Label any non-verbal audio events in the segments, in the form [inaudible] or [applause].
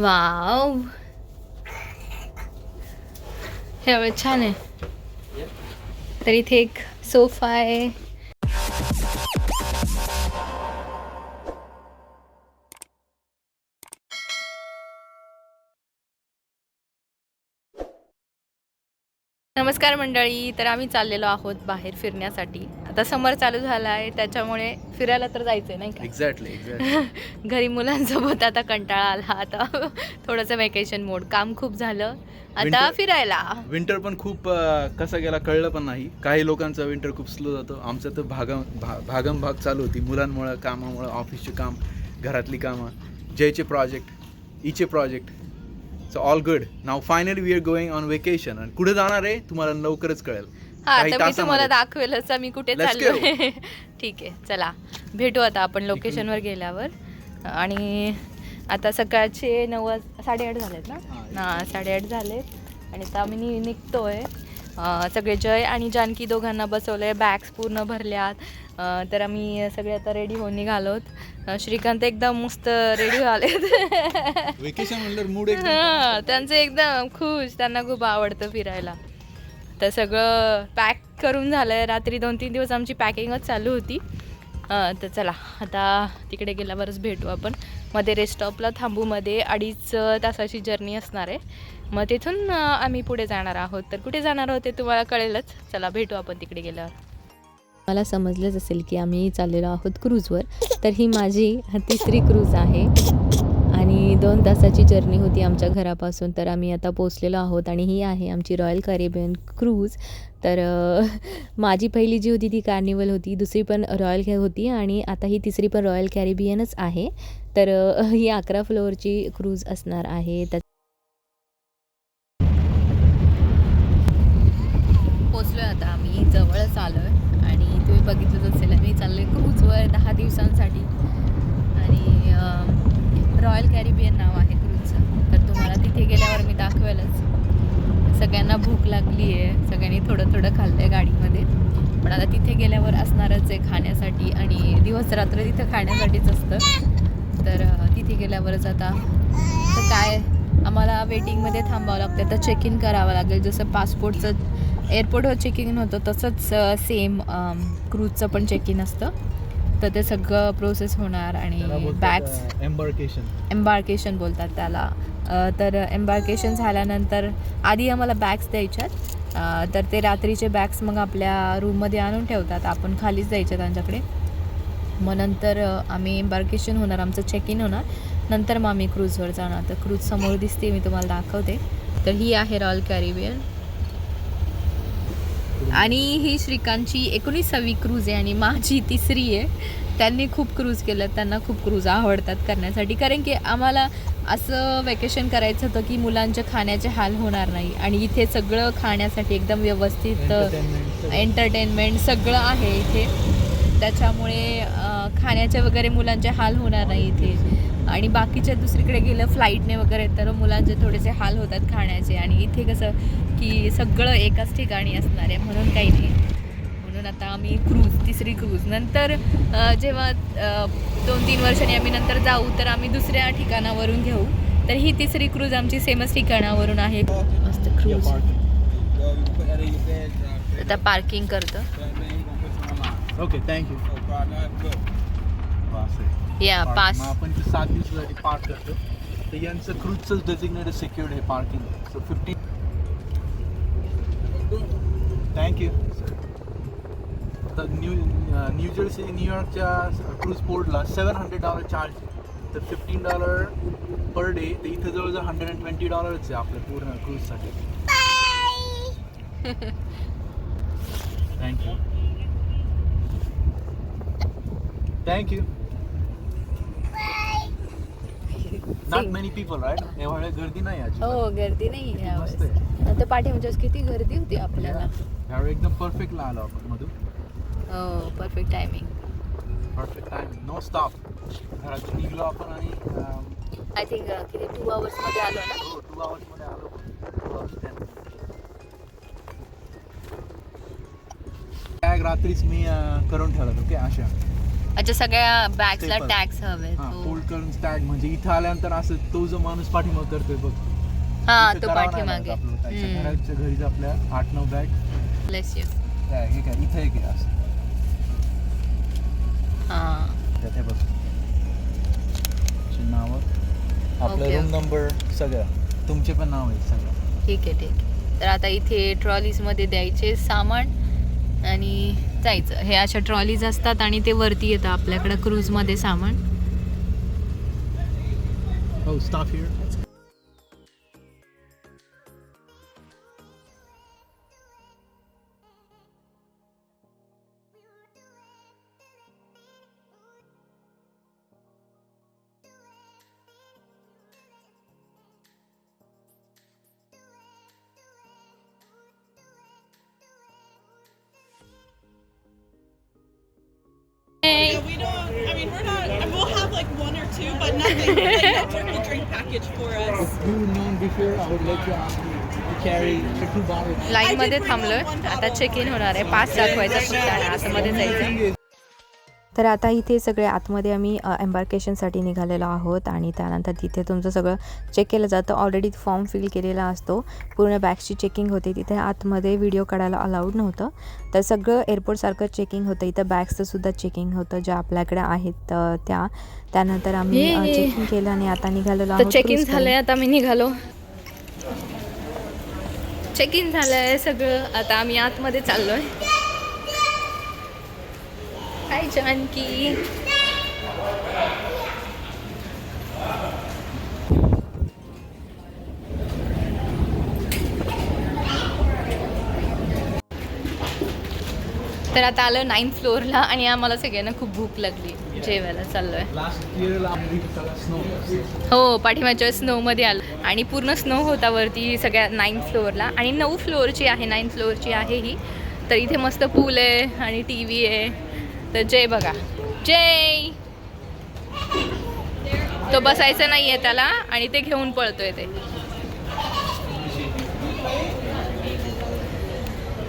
Wow. हे छान आहे. तर इथे एक सोफा आहे. नमस्कार मंडळी तर आम्ही चाललेलो आहोत बाहेर फिरण्यासाठी. आता समर चालू झाला आहे त्याच्यामुळे फिरायला तर जायचंय नाही का? एक्झॅक्टली एक्झॅक्टली [laughs] घरी मुलांसोबत आता कंटाळा आला. आता [laughs] थोडंसं वेकेशन मोड काम खूप झालं. आता फिरायला. विंटर पण खूप कसा गेला कळलं पण नाही. काही लोकांचा विंटर खूप स्लो जातो. आमचं तर भागम भा भागम भाग चालू होती. मुलांमुळं कामामुळं ऑफिसचे काम घरातली कामं जयचे project इचे project so all good now finally we are going on vacation आणि कुठे जाणार आहे? तुम्हाला लवकरच कळेल. हा तर मी तुम्हाला. दाखवेलच मी कुठे चाललो [laughs] ठीक आहे चला. भेटू आता आपण लोकेशनवर गेल्यावर. आणि आता सकाळचे नऊ वाज साडेआठ झालेत ना? हा, साडेआठ झालेत. आणि आता आम्ही निघतोय. सगळे जय आणि जानकी दोघांना बसवलंय. बॅग्स पूर्ण भरल्यात. तर आम्ही सगळे आता रेडी होऊन निघालोत अं, श्रीकांत एकदम मस्त रेडी मूड हां, त्यांचं एकदम खुश त्यांना खूप आवडतं फिरायला. तर सगळं पॅक करून झालं आहे रात्री दोन तीन दिवस आमची पॅकिंगच चालू होती. तर चला आता तिकडे गेल्यावरच भेटू आपण. मध्ये रेस्ट स्टॉपला थांबू. मध्ये अडीच तासाची जर्नी असणार आहे. मग तिथून आम्ही पुढे जाणार आहोत. तर कुठे जाणार आहोत ते तुम्हाला कळेलच. चला भेटू आपण तिकडे गेल्यावर. मला समजलंच असेल की आम्ही चाललेलो आहोत क्रूजवर. तर ही माझी तिसरी क्रूज आहे. आणि दोन तासाची जर्नी होती आमच्या घरापासून तर आम्ही आता पोचलेलो आहोत आणि ही आहे आमची रॉयल कॅरेबियन क्रूज. तर माझी पहिली जी होती ती कार्निवल होती दुसरी पण रॉयल कॅ होती आणि आता ही तिसरी पण रॉयल कॅरेबियनच आहे. तर ही अकरा फ्लोअरची क्रूज असणार आहे. त्या पोचलो आता आम्ही जवळच आलो आहे तुम्ही बघितलंच असेल आम्ही चाललोय क्रूजवर दहा दिवसांसाठी. आणि रॉयल कॅरिबियन नाव आहे क्रूजचं तर तुम्हाला तिथे गेल्यावर मी दाखवेलच. सगळ्यांना भूक लागली आहे सगळ्यांनी थोडं थोडं खाल्लं आहे गाडीमध्ये. पण आता तिथे गेल्यावर असणारच आहे खाण्यासाठी आणि दिवस रात्र तिथं खाण्यासाठीच असतं. तर तिथे गेल्यावरच आता तर काय आम्हाला वेटिंगमध्ये थांबावं लागतं तर चेक इन करावं लागेल. जसं पासपोर्टचं एअरपोर्टवर चेक इन होतं तसंच सेम क्रूजचं पण चेक इन असतं. तर ते सगळं प्रोसेस होणार आणि बॅग्स एम्बार्केशन एम्बार्केशन बोलतात त्याला. तर एम्बार्केशन झाल्यानंतर आधी आम्हाला बॅग्स द्यायच्यात. तर ते रात्रीचे बॅग्स मग आपल्या रूममध्ये आणून ठेवतात. आपण खालीच द्यायचे त्यांच्याकडे. मग नंतर आम्ही एम्बार्केशन होणार आमचं चेक इन होणार. नंतर मग आम्ही क्रूजवर जाणार. तर क्रूज समोर दिसते मी तुम्हाला दाखवते. तर ही आहे रॉयल कॅरिबियन आणि ही श्रीकांतची एकोणीसावी क्रूज आहे आणि माझी तिसरी आहे. त्यांनी खूप क्रूज केलं त्यांना खूप क्रूज आवडतात करण्यासाठी. कारण की आम्हाला असं वेकेशन करायचं होतं की मुलांच्या खाण्याचे हाल होणार नाही. आणि इथे सगळं खाण्यासाठी एकदम व्यवस्थित एंटरटेनमेंट सगळं आहे इथे. त्याच्यामुळे खाण्याचे वगैरे मुलांचे हाल होणार नाही इथे. आणि बाकीच्या दुसरीकडे गेलं फ्लाईटने वगैरे तर मुलांचे थोडेसे हाल होतात खाण्याचे. आणि इथे कसं की सगळं एकाच ठिकाणी असणार आहे म्हणून काही नाही. म्हणून आता आम्ही क्रूज तिसरी क्रूज नंतर जेव्हा दोन तीन वर्षांनी आम्ही नंतर जाऊ तर आम्ही दुसऱ्या ठिकाणावरून घेऊ. तर ही तिसरी क्रूज आमची सेमच ठिकाणावरून आहे. मस्त क्रूज आता पार्किंग करतं. ओके थँक्यू या पास. आपण ते सात दिवसासाठी पार्क करतो. तर यांचं क्रूजचं डेसिग्नेटेड सिक्युर्ड आहे parking so fifty thank you तर न्यू न्यू जर्सी न्यूयॉर्कच्या क्रूज पोर्टला सेवन हंड्रेड डॉलर चार्ज तर फिफ्टीन डॉलर पर डे तर इथं जवळजवळ हंड्रेड अँड ट्वेंटी डॉलरच आहे आपल्या पूर्ण क्रूजसाठी thank you thank you not many people right गर्दी नाही हो गर्दी नाही यावेळेस. आहे. पाठी म्हणजे किती गर्दी होती आपल्याला. यावेळी एकदम परफेक्टला आलो आपण मधू हो perfect timing perfect time no stop घरातून निघलो आपण आणि um, आय थिंक किती टू आवर्समध्ये आलो ना? हो टू आवर्समध्ये आलो. बॅग रात्रीच मी अं, करून ठेवलं ओके अशा अच्छा सगळ्या बॅग्सला Staple. टॅक्स हवे हा फोल्ड करून टॅग म्हणजे इथं आल्यानंतर असं तो जो माणूस पाठीमाग करतोय बघ. हा इथं तो करावं नाही पाठीमागे. लागत आपल्याला. त्याच्या हम्म. घराच्या घरीच आपल्या आठ नऊ बॅग Bless you. हे काय इथं एक आहे असं. हा. त्यात हे बघ. नावं. आपलं Okay. रूम नंबर सगळं. तुमचे पण नाव आहे सगळं. ठीक आहे ठीक आहे. तर आता इथे ट्रॉलीजमध्ये द्यायचे सामान आणि जायचं. हे अशा ट्रॉलीज असतात आणि ते वरती येतं आपल्याकडं क्रूजमध्ये सामान. Oh, mean, we're not. and We'll have like one or two, but nothing. like, no turkey drink package for us. If you known before, I would let you ask you to carry the two bottles. लाईनमध्ये थांबलोय आता check in होणार आहे pass दाखवायचा फक्त आणि आतमध्ये जायचं तर आता इथे सगळे आतमध्ये आम्ही एम्बार्केशनसाठी निघालेलो आहोत आणि त्यानंतर तिथे तुमचं सगळं चेक केलं जातं. ऑलरेडी फॉर्म फिल केलेला असतो. पूर्ण बॅग्सची चेकिंग होते. तिथे आतमध्ये व्हिडिओ काढायला अलाउड नव्हतं. तर सगळं एअरपोर्टसारखं चेकिंग होतं. इथं बॅग्सचं सुद्धा चेकिंग होतं ज्या आपल्याकडे आहेत त्या. त्यानंतर आम्ही. चेकिंग केलं आणि आता निघालेलो आहोत चेक इन cruise कडे. झालंय आता मी निघालो. चेक इन झालंय सगळं. आता आम्ही आतमध्ये चाललोय. हाय जानकी तर आता आलं नाईन्थ फ्लोअरला आणि आम्हाला सगळ्यांना खूप भूक लागली. जेवायला चाललोय. हो पाठीमागच्या स्नोमध्ये आलं. आणि पूर्ण स्नो होता वरती सगळ्या नाईन्थ फ्लोअरला आणि नऊ फ्लोअरची आहे नाईन्थ फ्लोअरची आहे ही. तर इथे मस्त पूल आहे आणि टी व्ही आहे. तर जय बघा. जय. तो बसायचा नाहीये त्याला आणि ते घेऊन पळतोय ते.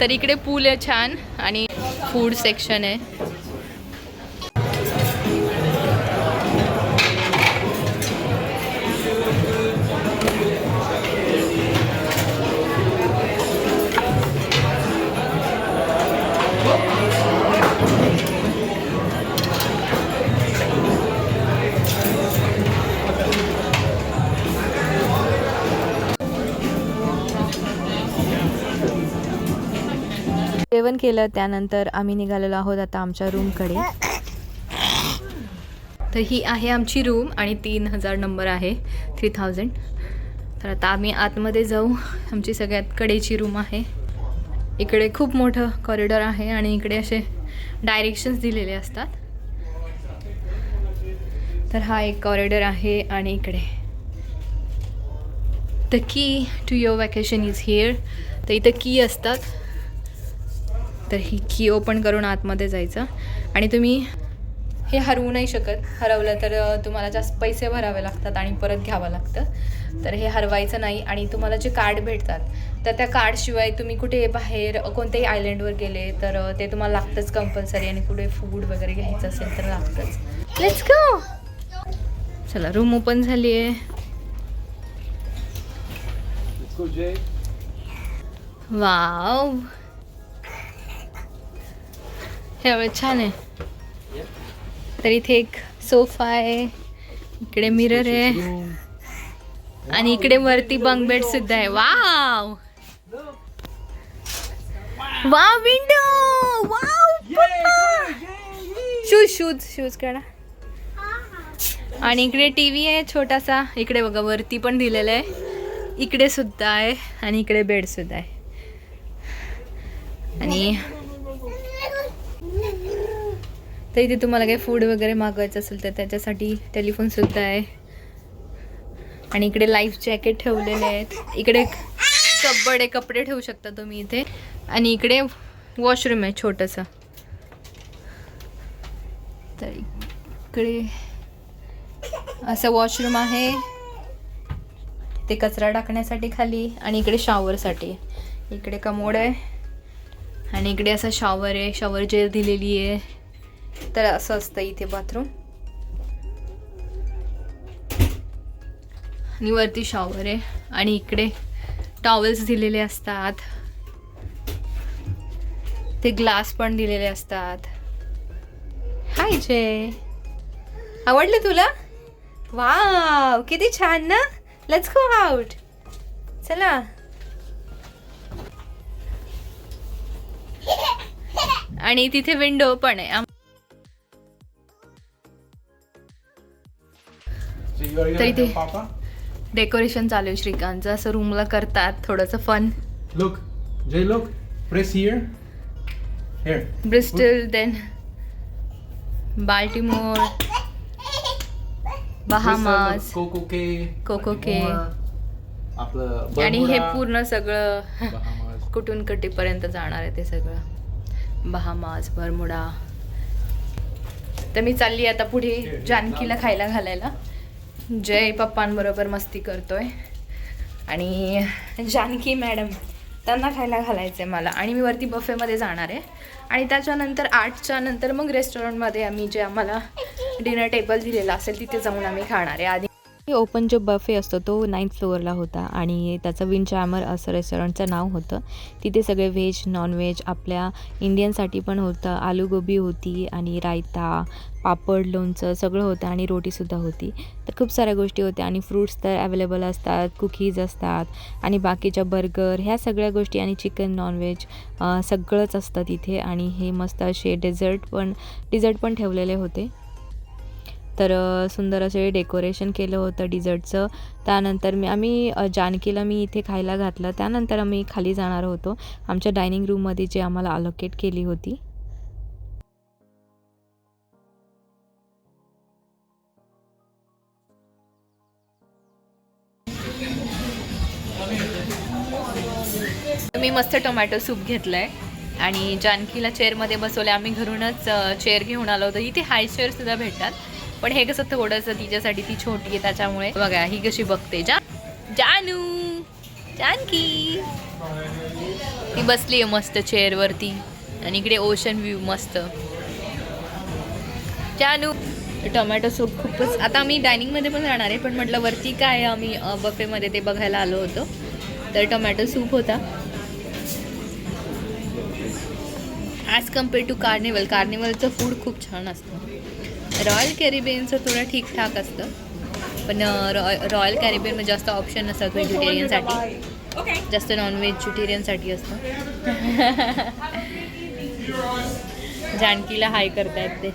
तर इकडे पूल आहे छान आणि फूड सेक्शन आहे. जेवण केलं त्यानंतर आम्ही निघालेलो आहोत आता आमच्या रूमकडे. तर ही आहे आमची रूम आणि तीन हजार नंबर आहे थ्री थाउजंड तर आता आम्ही आतमध्ये जाऊ. आमची सगळ्यात कडेची रूम आहे. इकडे खूप मोठं कॉरिडॉर आहे आणि इकडे असे डायरेक्शन्स दिलेले असतात. तर हा एक कॉरिडॉर आहे आणि इकडे. The key to your vacation is here तर इथं की असतात. तर ही की ओपन करून आतमध्ये जायचं. आणि तुम्ही हे हरवू नाही शकत. हरवलं तर तुम्हाला जास्त पैसे भरावे लागतात आणि परत घ्यावं लागतं. तर हे हरवायचं नाही आणि तुम्हाला जे कार्ड भेटतात तर त्या कार्डशिवाय तुम्ही कुठे बाहेर कोणत्याही आयलंडवर गेले तर ते तुम्हाला लागतंच कंपल्सरी आणि कुठे फूड वगैरे घ्यायचं असेल तर लागतंच. लेट्स गो चला रूम ओपन झाली आहे. वाव! हे छान आहे. तर इथे एक सोफा आहे इकडे मिरर आहे. आणि इकडे वरती बंक बेड सुद्धा आहे. Wow wow window wow shoes shoes shoes काढा आणि इकडे टी व्ही आहे छोटासा. इकडे बघा वरती पण दिलेलं आहे. इकडे सुद्धा आहे आणि इकडे बेड सुद्धा आहे. आणि तर इथे तुम्हाला काही फूड वगैरे मागवायचं असेल तर त्याच्यासाठी टेलिफोनसुद्धा आहे. आणि इकडे लाईफ जॅकेट ठेवलेले आहेत. इकडे कब्बड आहे कपडे ठेवू शकता तुम्ही इथे. आणि इकडे वॉशरूम आहे छोटंसं. तर इकडे असं वॉशरूम आहे. ते कचरा टाकण्यासाठी खाली आणि इकडे शॉवरसाठी इकडे कमोड आहे. आणि इकडे असा शॉवर आहे. शॉवर जेल दिलेली आहे. तर असं असतं इथे बाथरूम. आणि वरती शॉवर आहे. आणि इकडे टॉवेल्स दिलेले असतात. ते ग्लास पण दिलेले असतात. हाय जय आवडलं तुला? वाव किती छान ना? लेट्स गो आउट चला. आणि तिथे विंडो पण आहे. तर इथे? डेकोरेशन चालू आहे श्रीकांतचं असं रूमला करतात थोडंसं fun Jay, look. Press here. Here. Bristol then Baltimore Bahamas Coco Cay Coco Cay. आपलं आणि हे पूर्ण सगळं. [laughs] कुठून कुठेपर्यंत जाणार आहे ते सगळं बहामास बरमुडा तर मी चालली आता पुढे जानकीला खायला घालायला जय पप्पांबरोबर मस्ती करतोय. आणि जानकी मॅडम त्यांना खायला घालायचं आहे मला. आणि मी वरती बफेमध्ये जाणार आहे. आणि त्याच्यानंतर आठच्या नंतर मग रेस्टॉरंटमध्ये आम्ही जे आम्हाला डिनर टेबल दिलेला असेल तिथे जाऊन आम्ही खाणार आहे. आधी ओपन जो बफे असतो तो नाईन्थ फ्लोअरला होता आणि त्याचं विन चॅमर असं रेस्टॉरंटचं नाव होतं. तिथे सगळे व्हेज नॉनव्हेज आपल्या इंडियनसाठी पण होतं. आलू गोबी होती आणि रायता पापड लोणचं सगळं होतं आणि रोटीसुद्धा होती. तर खूप साऱ्या गोष्टी होत्या आणि फ्रूट्स तर अवेलेबल असतात कुकीज असतात आणि बाकीच्या बर्गर ह्या सगळ्या गोष्टी आणि चिकन नॉनव्हेज सगळंच असतं तिथे आणि हे मस्त असे डेझर्ट पण डिझर्ट पण ठेवलेले होते. तर सुंदर असे डेकोरेशन केलं होतं डिझर्टचं. त्यानंतर मी आम्ही जानकीला मी इथे खायला घातलं. त्यानंतर आम्ही खाली जाणार होतो. आमच्या डायनिंग रूममध्ये जे आम्हाला अलोकेट केली होती. मी मस्त टोमॅटो सूप घेतलाय. आणि जानकीला चेअरमध्ये बसवले आम्ही घरूनच चेअर घेऊन आलो होतो. इथे हाय चेअर सुद्धा भेटतात. पण हे कसं थोडंसं तिच्यासाठी ती छोटी आहे त्याच्यामुळे बघा ही कशी बघते. जा जानू! जानकी! ती बसली आहे मस्त चेअरवरती आणि इकडे ओशन व्ह्यू मस्त. जानू! टोमॅटो सूप खूपच आता आम्ही डायनिंगमध्ये पण जाणार आहे पण म्हटलं वरती काय आम्ही बफेमध्ये ते बघायला आलो होतो. तर टोमॅटो सूप होता. ॲज कंपेअर टू कार्निवल कार्निवलचं फूड खूप छान असतं. रॉयल कॅरिबियनचं थोडं ठीकठाक असतं. पण रॉय रॉयल कॅरिबियनमध्ये जास्त ऑप्शन नसतात व्हेजिटेरियनसाठी जास्त नॉन व्हेजिटेरियनसाठी असतं. [laughs] जानकीला हाय करतायत ते?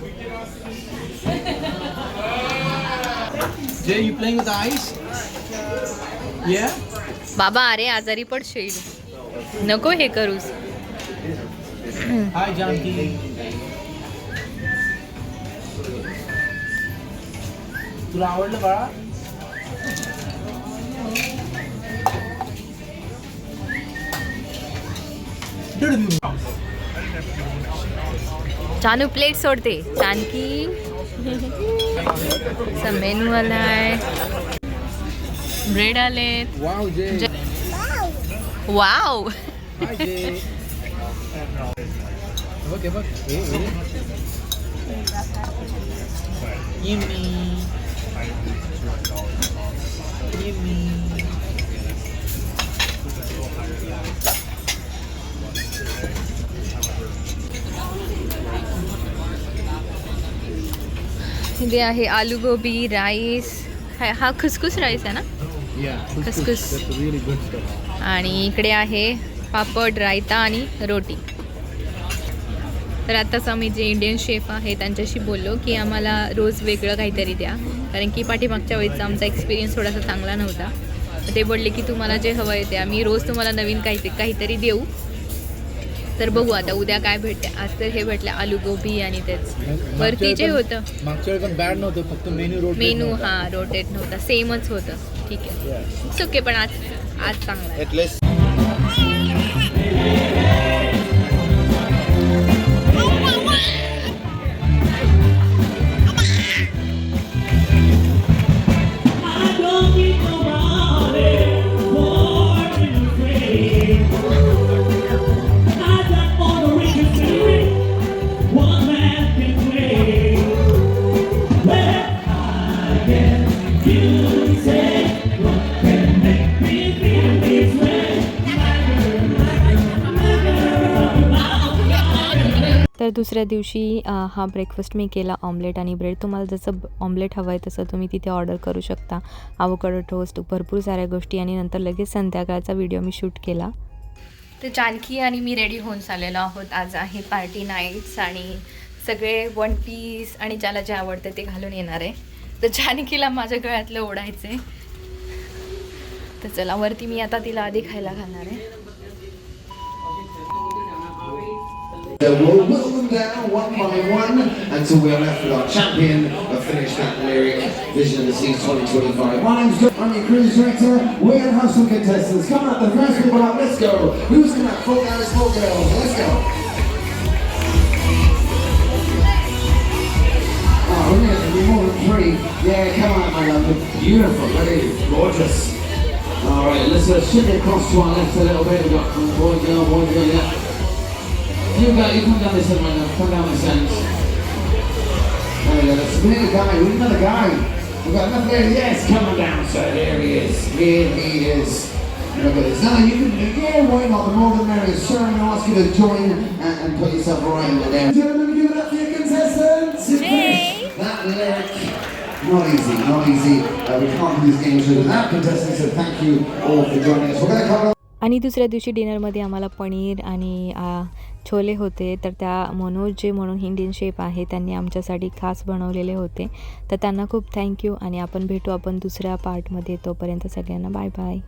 बाबा अरे आजारी पडशील. नको हे करूस. तुला आवडलं बाळा जानू प्लेट सोडते. जानकी मेनू आलाय ब्रेड आलेत. वाव जय [laughs] बघ इथे आहे आलू गोबी राईस हा खुसखुस राईस आहे ना? Stuff. आणि इकडे आहे पापड रायता आणि रोटी. तर आत्ताच आम्ही जे इंडियन शेफ आहे त्यांच्याशी बोललो की आम्हाला रोज वेगळं काहीतरी द्या. कारण की पाठीमागच्या वेळेचा आमचा एक्सपिरियन्स थोडासा चांगला नव्हता. ते बोलले की तुम्हाला जे हवं आहे ते आम्ही रोज तुम्हाला नवीन काही काहीतरी देऊ. तर बघू आता उद्या काय भेटते. आज तर हे भेटले आलू गोबी आणि तेच. वरती जे होतं. फक्त रोट मेनू हा रोटेट नव्हता. सेमच होतं. ठीक आहे. ओके पण आज आज चांगला दुसऱ्या दिवशी हा ब्रेकफास्ट मी केला ऑमलेट आणि ब्रेड तुम्हाला जसं ऑमलेट हवं आहे तसं तुम्ही तिथे ऑर्डर करू शकता. आवोकाडो टोस्ट भरपूर साऱ्या गोष्टी आणि नंतर लगेच संध्याकाळचा व्हिडिओ मी शूट केला. तर जानकी आणि मी रेडी होऊन चाललेलो आहोत. आज आहे पार्टी नाईट्स आणि सगळे वन पीस आणि ज्याला जे आवडतं ते घालून येणार आहे. तर जानकीला माझ्या गळ्यातलं ओढायचं आहे तर चला वरती मी आता तिला आधी खायला घालणार आहे. So we'll whittle them down one by one until we are left with our champion of Finish That Lyric Vision of the Seas 2025. My name's John, I'm your cruise director. We're going to have some contestants. Come on, the first people up, let's go. Who's going to four guys, four girls? Let's go. Oh, more than. Yeah, come on, my love. Beautiful, is gorgeous. All right, let's uh, shift across to our left a little bit. We've got boy, girl, boy, girl, yeah. You go, you come down this end, my love. Come down this end. There we go. Let's we need a guy. We need another guy. We've got another there. Yes, coming down, sir. There he is. Here he is. Look at this. Now you can do yeah, why not? The more the merrier. Sir, I'm going to ask you to join and, and put yourself right in there. Gentlemen, give it up for your contestants. You finished That lyric. Not easy, not easy. Uh, we can't do these games without contestants, so thank you all for joining us. We're going to cover आणि दुसऱ्या दिवशी डिनरमध्ये आम्हाला पनीर आणि आ, छोले होते तर त्या मनोज जे म्हणून इंडियन शेफ आहे त्यांनी आमच्यासाठी खास बनवलेले होते. तर त्यांना खूप थँक्यू आणि आपण भेटू आपण दुसऱ्या पार्टमध्ये तोपर्यंत सगळ्यांना बाय बाय